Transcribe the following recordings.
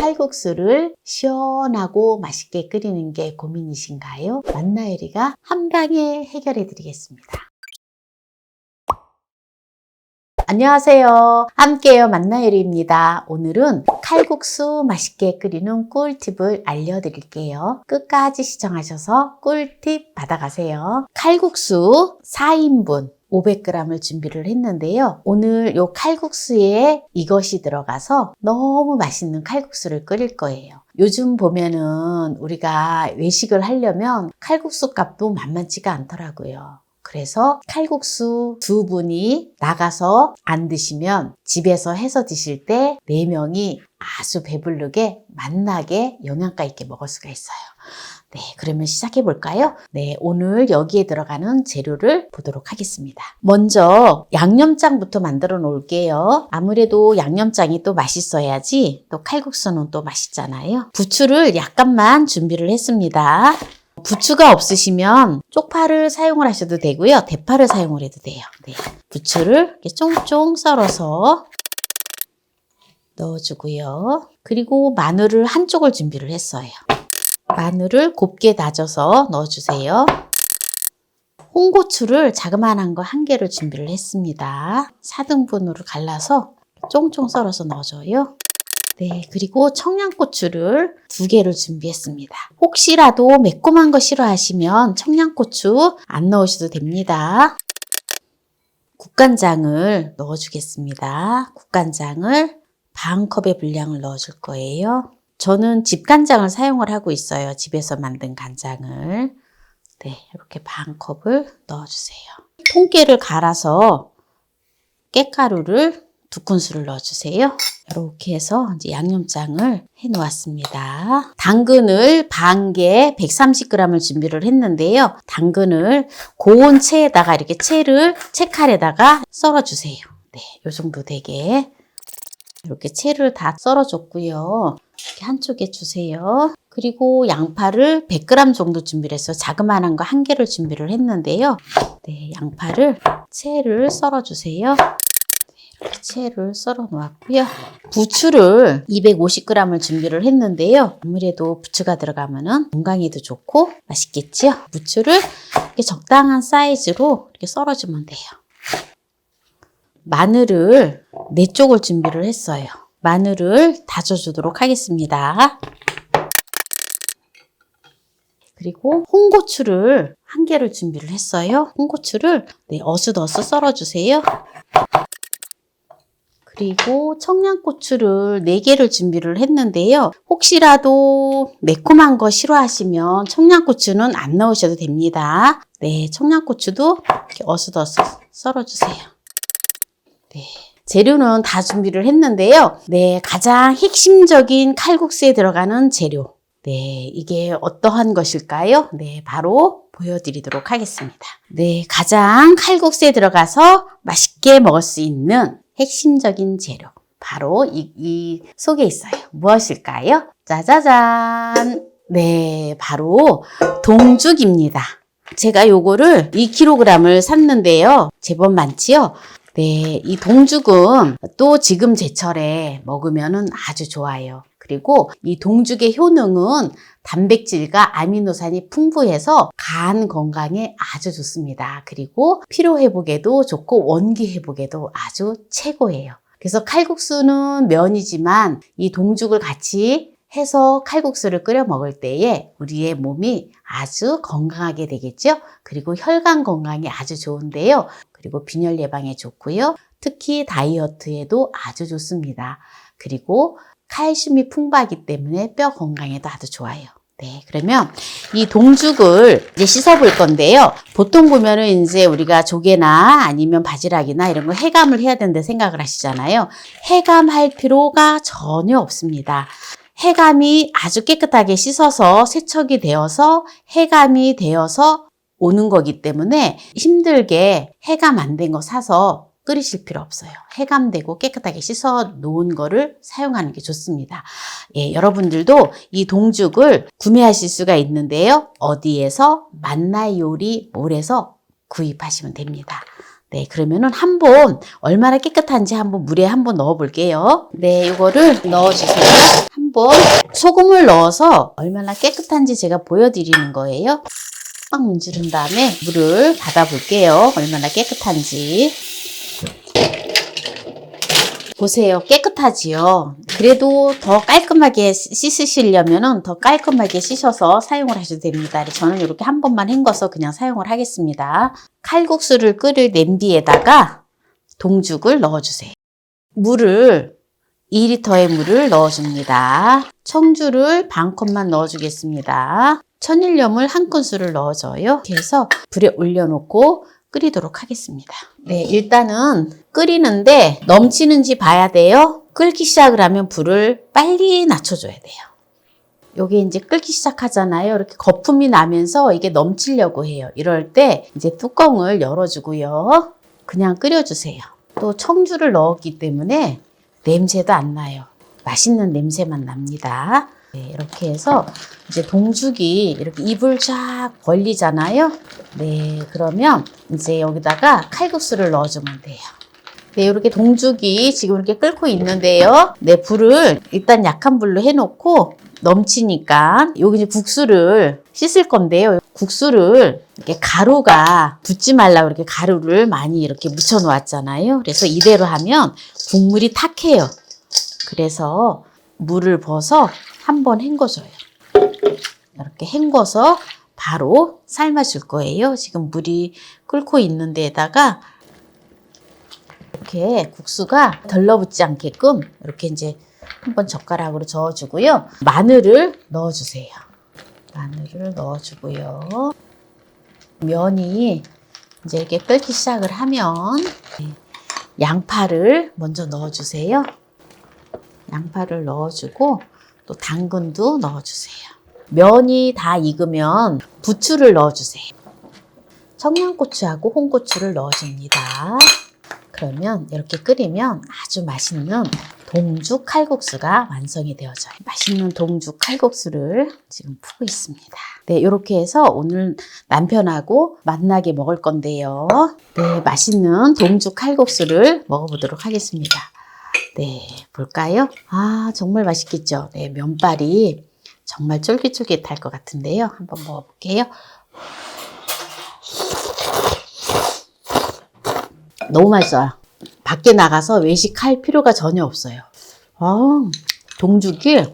칼국수를 시원하고 맛있게 끓이는 게 고민이신가요? 만나요리가 한 방에 해결해 드리겠습니다. 안녕하세요. 함께요 만나요리입니다. 오늘은 칼국수 맛있게 끓이는 꿀팁을 알려드릴게요. 끝까지 시청하셔서 꿀팁 받아가세요. 칼국수 4인분 500g을 준비를 했는데요. 오늘 요 칼국수에 이것이 들어가서 너무 맛있는 칼국수를 끓일 거예요. 요즘 보면은 우리가 외식을 하려면 칼국수 값도 만만치가 않더라고요. 그래서 칼국수 두 분이 나가서 안 드시면 집에서 해서 드실 때 네 명이 아주 배부르게 맛나게 영양가 있게 먹을 수가 있어요. 네, 그러면 시작해 볼까요? 네, 오늘 여기에 들어가는 재료를 보도록 하겠습니다. 먼저 양념장부터 만들어 놓을게요. 아무래도 양념장이 또 맛있어야지 또 칼국수는 또 맛있잖아요. 부추를 약간만 준비를 했습니다. 부추가 없으시면 쪽파를 사용을 하셔도 되고요. 대파를 사용을 해도 돼요. 네. 부추를 이렇게 쫑쫑 썰어서 넣어주고요. 그리고 마늘을 한쪽을 준비를 했어요. 마늘을 곱게 다져서 넣어주세요. 홍고추를 자그마한 거 한 개를 준비를 했습니다. 4등분으로 갈라서 쫑쫑 썰어서 넣어줘요. 네, 그리고 청양고추를 두 개를 준비했습니다. 혹시라도 매콤한 거 싫어하시면 청양고추 안 넣으셔도 됩니다. 국간장을 넣어주겠습니다. 국간장을 반 컵의 분량을 넣어줄 거예요. 저는 집 간장을 사용을 하고 있어요. 집에서 만든 간장을. 네, 이렇게 반 컵을 넣어주세요. 통깨를 갈아서 깨가루를 두 큰술을 넣어주세요. 이렇게 해서 이제 양념장을 해 놓았습니다. 당근을 반 개 130g을 준비를 했는데요. 당근을 고온 체에다가 이렇게 채를 채칼에다가 썰어주세요. 네, 요 정도 되게 이렇게 채를 다 썰어줬고요. 이렇게 한쪽에 주세요. 그리고 양파를 100g 정도 준비를 해서 자그마한 거 한 개를 준비를 했는데요. 네, 양파를 채를 썰어주세요. 이렇게 채를 썰어 놓았고요. 부추를 250g을 준비를 했는데요. 아무래도 부추가 들어가면은 건강에도 좋고 맛있겠지요. 부추를 이렇게 적당한 사이즈로 이렇게 썰어주면 돼요. 마늘을 네 쪽을 준비를 했어요. 마늘을 다져주도록 하겠습니다. 그리고 홍고추를 한 개를 준비를 했어요. 홍고추를 네, 어슷어슷 썰어주세요. 그리고 청양고추를 4개를 준비를 했는데요. 혹시라도 매콤한 거 싫어하시면 청양고추는 안 넣으셔도 됩니다. 네, 청양고추도 이렇게 어슷어슷 썰어주세요. 네. 재료는 다 준비를 했는데요. 네, 가장 핵심적인 칼국수에 들어가는 재료. 네, 이게 어떠한 것일까요? 네, 바로 보여드리도록 하겠습니다. 네, 가장 칼국수에 들어가서 맛있게 먹을 수 있는 핵심적인 재료. 바로 이, 이 속에 있어요. 무엇일까요? 짜자잔! 네, 바로 동죽입니다. 제가 요거를 2kg을 샀는데요. 제법 많지요? 네, 이 동죽은 또 지금 제철에 먹으면 아주 좋아요. 그리고 이 동죽의 효능은 단백질과 아미노산이 풍부해서 간 건강에 아주 좋습니다. 그리고 피로 회복에도 좋고 원기 회복에도 아주 최고예요. 그래서 칼국수는 면이지만 이 동죽을 같이 해서 칼국수를 끓여 먹을 때에 우리의 몸이 아주 건강하게 되겠죠. 그리고 혈관 건강에 아주 좋은데요. 그리고 빈혈 예방에 좋고요. 특히 다이어트에도 아주 좋습니다. 그리고 칼슘이 풍부하기 때문에 뼈 건강에도 아주 좋아요. 네, 그러면 이 동죽을 이제 씻어 볼 건데요. 보통 보면은 이제 우리가 조개나 아니면 바지락이나 이런 거 해감을 해야 된다 생각을 하시잖아요. 해감할 필요가 전혀 없습니다. 해감이 아주 깨끗하게 씻어서 세척이 되어서 해감이 되어서 오는 거기 때문에 힘들게 해감 안 된 거 사서 끓이실 필요 없어요. 해감되고 깨끗하게 씻어 놓은 거를 사용하는 게 좋습니다. 예, 여러분들도 이 동죽을 구매하실 수가 있는데요. 어디에서 만나 요리 몰에서 구입하시면 됩니다. 네, 그러면은 한번 얼마나 깨끗한지 한번 물에 한번 넣어 볼게요. 네, 이거를 넣어 주세요. 한번 소금을 넣어서 얼마나 깨끗한지 제가 보여 드리는 거예요. 꽉 문지른 다음에 물을 받아 볼게요. 얼마나 깨끗한지. 보세요. 깨끗하지요. 그래도 더 깔끔하게 씻으시려면은 더 깔끔하게 씻어서 사용을 하셔도 됩니다. 저는 이렇게 한 번만 헹궈서 그냥 사용을 하겠습니다. 칼국수를 끓일 냄비에다가 동죽을 넣어주세요. 물을 2리터의 물을 넣어줍니다. 청주를 반 컵만 넣어주겠습니다. 천일염을 한 큰술을 넣어줘요. 이렇게 해서 불에 올려놓고 끓이도록 하겠습니다. 네, 일단은 끓이는데 넘치는지 봐야 돼요. 끓기 시작을 하면 불을 빨리 낮춰줘야 돼요. 요게 이제 끓기 시작하잖아요. 이렇게 거품이 나면서 이게 넘치려고 해요. 이럴 때 이제 뚜껑을 열어주고요. 그냥 끓여주세요. 또 청주를 넣었기 때문에 냄새도 안 나요. 맛있는 냄새만 납니다. 네, 이렇게 해서 이제 동죽이 이렇게 입을 쫙 벌리잖아요. 네, 그러면 이제 여기다가 칼국수를 넣어주면 돼요. 네, 이렇게 동죽이 지금 이렇게 끓고 있는데요. 네, 불을 일단 약한 불로 해놓고 넘치니까 여기 이제 국수를 씻을 건데요. 국수를 이렇게 가루가 붙지 말라고 이렇게 가루를 많이 이렇게 묻혀 놓았잖아요. 그래서 이대로 하면 국물이 탁해요. 그래서 물을 벗어 한번 헹궈줘요. 이렇게 헹궈서 바로 삶아줄 거예요. 지금 물이 끓고 있는 데다가 이렇게 국수가 덜러붙지 않게끔 이렇게 이제 한번 젓가락으로 저어주고요. 마늘을 넣어주세요. 마늘을 넣어주고요. 면이 이제 이렇게 끓기 시작을 하면 네, 양파를 먼저 넣어주세요. 양파를 넣어주고 또 당근도 넣어주세요. 면이 다 익으면 부추를 넣어주세요. 청양고추하고 홍고추를 넣어줍니다. 그러면 이렇게 끓이면 아주 맛있는 동죽 칼국수가 완성이 되어져요. 맛있는 동죽 칼국수를 지금 푸고 있습니다. 네, 이렇게 해서 오늘 남편하고 만나게 먹을 건데요. 네, 맛있는 동죽 칼국수를 먹어보도록 하겠습니다. 네, 볼까요? 아, 정말 맛있겠죠? 네, 면발이 정말 쫄깃쫄깃할 것 같은데요. 한번 먹어볼게요. 너무 맛있어요. 밖에 나가서 외식할 필요가 전혀 없어요. 아, 동죽이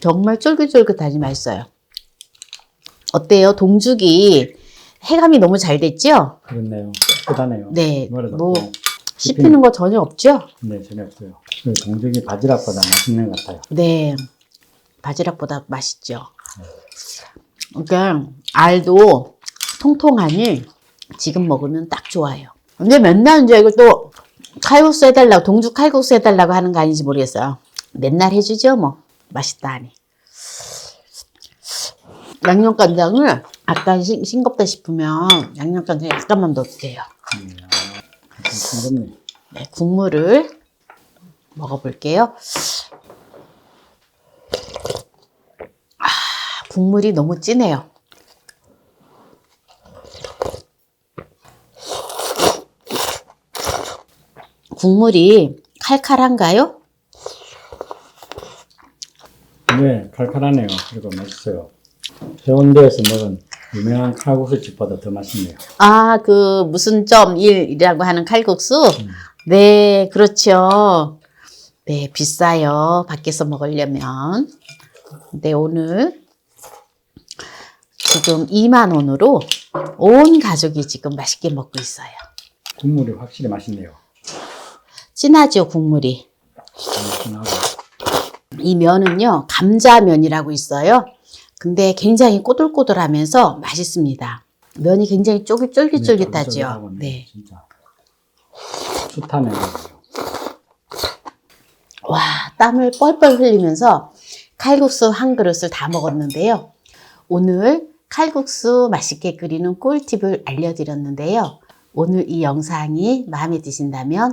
정말 쫄깃쫄깃하지 맛있어요. 어때요? 동죽이 해감이 너무 잘 됐죠? 그렇네요. 깨끗하네요. 네, 뭐 없고. 씹히는 거 전혀 없죠? 네, 전혀 없어요. 그 동죽이 바지락보다 맛있는 것 같아요. 네, 바지락보다 맛있죠. 그러니까 알도 통통하니 지금 먹으면 딱 좋아요. 근데 맨날 이제 이것도 칼국수 해달라고 동죽 칼국수 해달라고 하는 거 아닌지 모르겠어요. 맨날 해주죠 뭐 맛있다 하니. 양념간장을 약간 싱- 싱겁다 싶으면 양념간장 약간만 넣어도 돼요. 음, 아. 네, 국물을 먹어볼게요. 아, 국물이 너무 진해요. 국물이 칼칼한가요? 네, 칼칼하네요. 그리고 맛있어요. 해운대에서 먹은 유명한 칼국수 집보다 더 맛있네요. 아, 그 무슨 점 1이라고 하는 칼국수? 네, 그렇죠. 네, 비싸요. 밖에서 먹으려면. 네, 오늘 지금 2만 원으로 온 가족이 지금 맛있게 먹고 있어요. 국물이 확실히 맛있네요. 진하죠, 국물이. 이 면은요, 감자면이라고 있어요. 근데 굉장히 꼬들꼬들하면서 맛있습니다. 면이 굉장히 쫄깃쫄깃쫄깃하죠. 네. 진짜 숱하네요. 와, 땀을 뻘뻘 흘리면서 칼국수 한 그릇을 다 먹었는데요. 오늘 칼국수 맛있게 끓이는 꿀팁을 알려드렸는데요. 오늘 이 영상이 마음에 드신다면